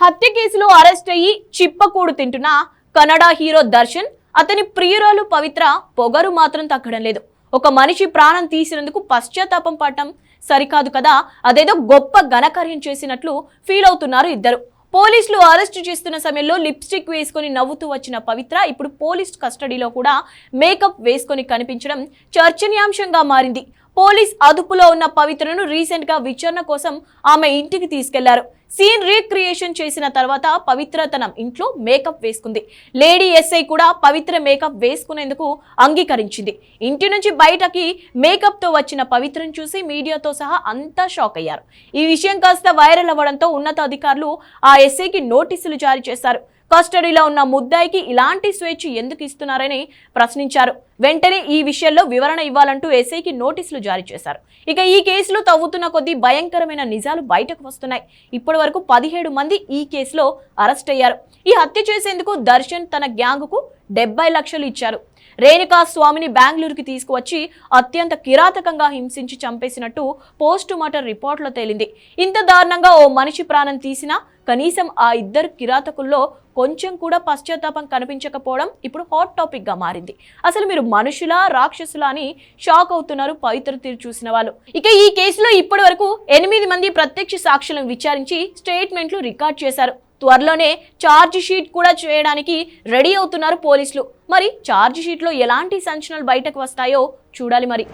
హత్య కేసులో అరెస్ట్ అయ్యి చిప్పకూడు తింటున్న కన్నడ హీరో దర్శన్ అతని ప్రియురాలు పవిత్ర పొగరు మాత్రం తగ్గడం లేదు. ఒక మనిషి ప్రాణం తీసినందుకు పశ్చాత్తాపం పడటం సరికాదు కదా. అదేదో గొప్ప ఘనకార్యం చేసినట్లు ఫీల్ అవుతున్నారు ఇద్దరు. పోలీసులు అరెస్ట్ చేస్తున్న సమయంలో లిప్స్టిక్ వేసుకొని నవ్వుతూ వచ్చిన పవిత్ర ఇప్పుడు పోలీస్ కస్టడీలో కూడా మేకప్ వేసుకొని కనిపించడం చర్చనీయాంశంగా మారింది. పోలీస్ అదుపులో ఉన్న పవిత్రను రీసెంట్గా విచారణ కోసం ఆమె ఇంటికి తీసుకెళ్ళారు. సీన్ రీక్రియేషన్ చేసిన తర్వాత పవిత్ర తన ఇంట్లో మేకప్ వేసుకుంది. లేడీ ఎస్ఐ కూడా పవిత్ర మేకప్ వేసుకునేందుకు అంగీకరించింది. ఇంటి నుంచి బయటకి మేకప్తో వచ్చిన పవిత్రను చూసి మీడియాతో సహా అంతా షాక్ అయ్యారు. ఈ విషయం కాస్త వైరల్ అవ్వడంతో ఉన్నతాధికారులు ఆ ఎస్ఐకి నోటీసులు జారీ చేశారు. కస్టడీలో ఉన్న ముద్దాయికి ఇలాంటి స్వేచ్ఛ ఎందుకు ఇస్తున్నారని ప్రశ్నించారు. వెంటనే ఈ విషయంలో వివరణ ఇవ్వాలంటూ ఎస్ఐకి నోటీసులు జారీ చేశారు. ఇక ఈ కేసులో తవ్వుతున్న కొద్దీ భయంకరమైన నిజాలు బయటకు వస్తున్నాయి. ఇప్పటి వరకు పదిహేడు మంది ఈ కేసులో అరెస్ట్ అయ్యారు. ఈ హత్య చేసేందుకు దర్శన్ తన గ్యాంగుకు డెబ్బై లక్షలు ఇచ్చారు. రేణుకా స్వామిని బెంగళూరుకి తీసుకువచ్చి అత్యంత కిరాతకంగా హింసించి చంపేసినట్టు పోస్ట్ మార్టం రిపోర్ట్లో తేలింది. ఇంత దారుణంగా ఓ మనిషి ప్రాణం తీసినా కనీసం ఆ ఇద్దరు కిరాతకుల్లో కొంచెం కూడా పశ్చాత్తాపం కనిపించకపోవడం ఇప్పుడు హాట్ టాపిక్గా మారింది. అసలు మీరు మనుషులా రాక్షసులా అని షాక్ అవుతున్నారు పవిత్ర తీరు చూసిన వాళ్ళు. ఇక ఈ కేసులో ఇప్పటి వరకు ఎనిమిది మంది ప్రత్యక్ష సాక్షులను విచారించి స్టేట్మెంట్లు రికార్డ్ చేశారు. త్వరలోనే ఛార్జ్ షీట్ కూడా చేయడానికి రెడీ అవుతున్నారు పోలీసులు. మరి ఛార్జ్ షీట్లో ఎలాంటి సంచలనాలు బయటకు వస్తాయో చూడాలి మరి.